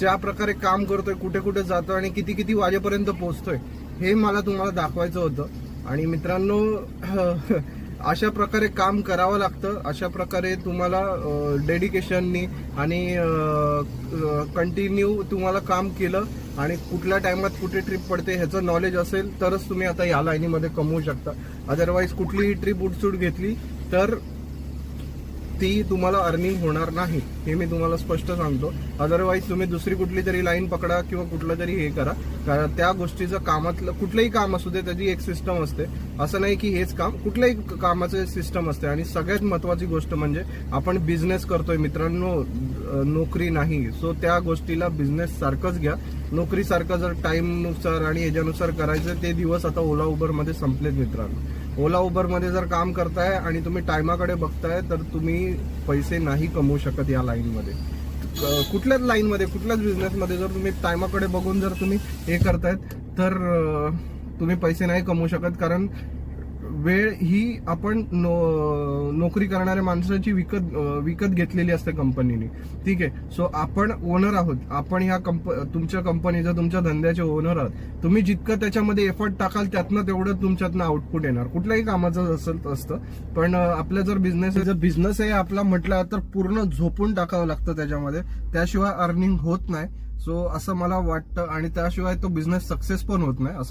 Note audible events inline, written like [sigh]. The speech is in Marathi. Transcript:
ज्या प्रकारे काम करतोय कुठे कुठे जातोय आणि किती किती वाजेपर्यंत पोहोचतोय हे मला तुम्हाला दाखवायचं होतं. आणि मित्रांनो [laughs] अशा प्रकारे काम करावं लागतं. अशा प्रकारे तुम्हाला डेडिकेशननी आणि कंटिन्यू तुम्हाला काम केलं आणि कुठल्या टायमात कुठे ट्रिप पडते ह्याचं नॉलेज असेल तरच तुम्ही आता या लाईनीमध्ये कमवू शकता. अदरवाईज कुठलीही ट्रिप उठसूट घेतली तर ती तुम्हाला अर्निंग होणार नाही हे मी तुम्हाला स्पष्ट सांगतो. अदरवाईज तुम्ही दुसरी कुठली तरी लाईन पकडा किंवा कुठलं तरी हे करा. कारण त्या गोष्टीचं कामातलं कुठलंही काम असू दे त्याची एक सिस्टम असते. असं नाही की हेच काम कुठल्याही कामाचं सिस्टम असते. आणि सगळ्यात महत्वाची गोष्ट म्हणजे आपण बिझनेस करतोय. मित्रांनो नोकरी नाही. सो त्या गोष्टीला बिझनेस सारखंच घ्या. नोकरीसारखं जर टाईमनुसार आणि ह्याच्यानुसार करायचं ते दिवस आता ओला उबरमध्ये संपलेत मित्रांनो. ओला उबरमध्ये जर काम करताय आणि तुम्ही टायमाकडे बघताय तर तुम्ही पैसे नाही कमवू शकत या लाईनमध्ये. कुठल्याच लाईनमध्ये कुठल्याच बिझनेसमध्ये जर तुम्ही टायमाकडे बघून जर तुम्ही हे करतायत तर तुम्ही पैसे नाही कमवू शकत कारण वेळ ही आपण नो नोकरी करणाऱ्या माणसाची विकत विकत घेतलेली असते कंपनीने. ठीक आहे? सो आपण ओनर आहोत. आपण ह्या कंप तुमच्या कंपनीचा तुमच्या धंद्याचे ओनर आहात. तुम्ही जितकं त्याच्यामध्ये एफर्ट टाकाल त्यातनं तेवढं तुमच्यातनं आउटपुट येणार. कुठल्याही कामाचं असेल असतं. पण आपलं जर बिझनेस जर बिझनेस आहे आपला म्हटलं तर पूर्ण झोपून टाकावं लागतं त्याच्यामध्ये. त्याशिवाय अर्निंग होत नाही. सो असं मला वाटतं. आणि त्याशिवाय तो बिझनेस सक्सेस पण होत नाही. असं